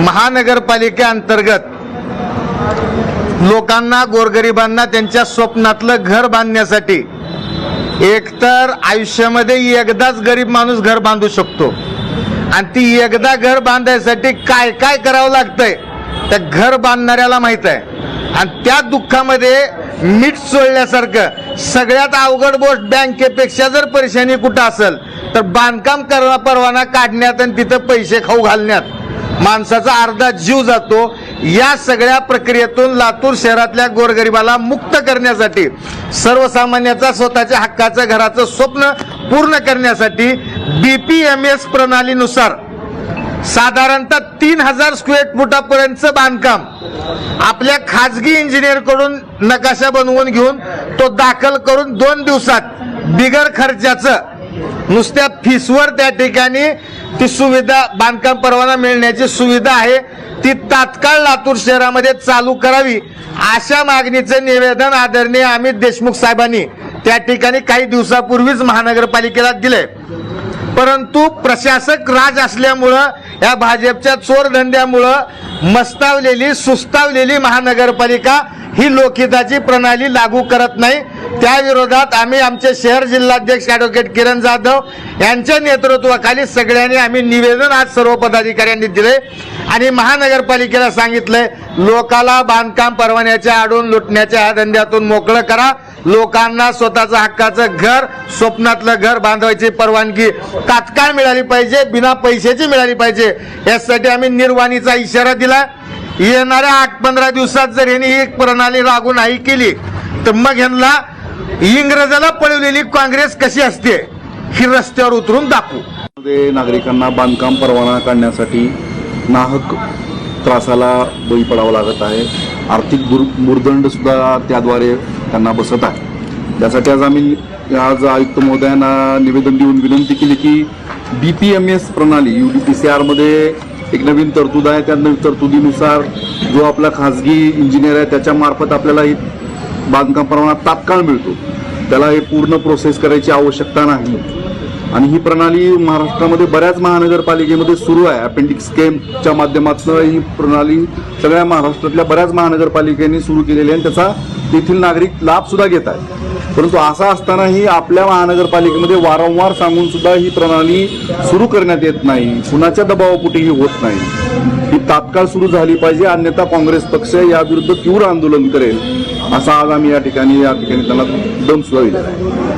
महानगरपालिकेअंतर्गत लोकांना गोरगरिबांना त्यांच्या स्वप्नातलं घर बांधण्यासाठी एकतर आयुष्यामध्ये एकदाच गरीब माणूस घर बांधू शकतो. आणि ती एकदा घर बांधायसाठी काय काय करावं लागतंय त्या घर बांधणाऱ्याला माहीत आहे. आणि त्या दुःखामध्ये मीठ चोळल्यासारखं सगळ्यात अवघड गोष्ट बँकेपेक्षा जर परेशानी कुठं असेल तर बांधकाम करणं परवाना काढण्यात आणि तिथं पैसे खाऊ घालण्यात. माणसाचा अर्धा जीव जातो. या सगळ्या प्रक्रियेतून लातूर शहरातल्या गोरगरिबाला मुक्त करण्यासाठी सर्वसामान्याचा स्वतःच्या हक्काचं घराचं स्वप्न पूर्ण करण्यासाठी बी पी एम एस प्रणालीनुसार साधारणतः तीन हजार स्क्वेअर फुटापर्यंतचं बांधकाम आपल्या खाजगी इंजिनियरकडून नकाशा बनवून घेऊन तो दाखल करून दोन दिवसात बिगर खर्चाचं नुसत्या फीसवर त्या ठिकाणी ती सुविधा बांधकाम परवाना मिळण्याची सुविधा आहे. ती तात्काळ लातूर शहरामध्ये चालू करावी. अशा मागणीचं निवेदन आदरणीय अमित देशमुख साहेबांनी त्या ठिकाणी काही दिवसापूर्वीच महानगरपालिकेला दिले परंतु प्रशासक राज असल्यामुळं या भाजपच्या चोरधंद्यामुळं मस्तावलेली सुस्तावलेली महानगरपालिका ही लोकहिताची प्रणाली लागू करत नाही. त्या विरोधात आम्ही आमचे शहर जिल्हाध्यक्ष ॲडव्होकेट किरण जाधव यांच्या नेतृत्वाखाली सगळ्यांनी आम्ही निवेदन आज सर्व पदाधिकाऱ्यांनी दिले. आणि महानगरपालिकेला सांगितलंय लोकाला बांधकाम परवान्याच्या आडून लुटण्याच्या ह्या धंद्यातून मोकळं करा. लोकांना स्वतःचं हक्काचं घर स्वप्नातलं घर बांधवायची परवानगी तात्काळ मिळाली पाहिजे बिना पैशाची मिळाली पाहिजे. यासाठी आम्ही निर्वाणीचा इशारा दिला. येणाऱ्या आठ पंधरा दिवसात जर यांनी एक प्रणाली लागू नाही केली तर मग यांना इंग्रजाला पळवलेली काँग्रेस कशी असते ही रस्त्यावर उतरून दाखवू. नागरिकांना बांधकाम परवाना काढण्यासाठी नाहक त्रासाला बळी पडावं लागत आहे. आर्थिक मुरदंड सुद्धा त्याद्वारे त्यांना बसत आहे. त्यासाठी आज आम्ही आज आयुक्त महोदयांना निवेदन देऊन विनंती केली की बी पी एम एस प्रणाली यू डी पी सी आरमध्ये एक नवीन तरतूद आहे त्या नवीन तरतुदीनुसार जो आपला खाजगी इंजिनियर आहे त्याच्यामार्फत आपल्याला ही बांधकाम परवाना तात्काळ मिळतो. त्याला हे पूर्ण प्रोसेस करायची आवश्यकता नाही. आणि ही प्रणाली महाराष्ट्रामध्ये बऱ्याच महानगरपालिकेमध्ये सुरू आहे. अपेंडिक्स स्केमच्या माध्यमातून ही प्रणाली सगळ्या महाराष्ट्रातल्या बऱ्याच महानगरपालिकेने सुरू केलेली आहे आणि त्याचा तेथील नागरिक लाभसुद्धा घेत आहेत. परंतु असं असतानाही आपल्या महानगरपालिकेमध्ये वारंवार सांगून सुद्धा ही प्रणाली सुरू करण्यात येत नाही. कुणाच्या दबावापोटी ही होत नाही. ही तात्काळ सुरू झाली पाहिजे अन्यथा काँग्रेस पक्ष याविरुद्ध तीव्र आंदोलन करेल असा आज आम्ही या ठिकाणी या ठिकाणी त्यांना दम सुद्धा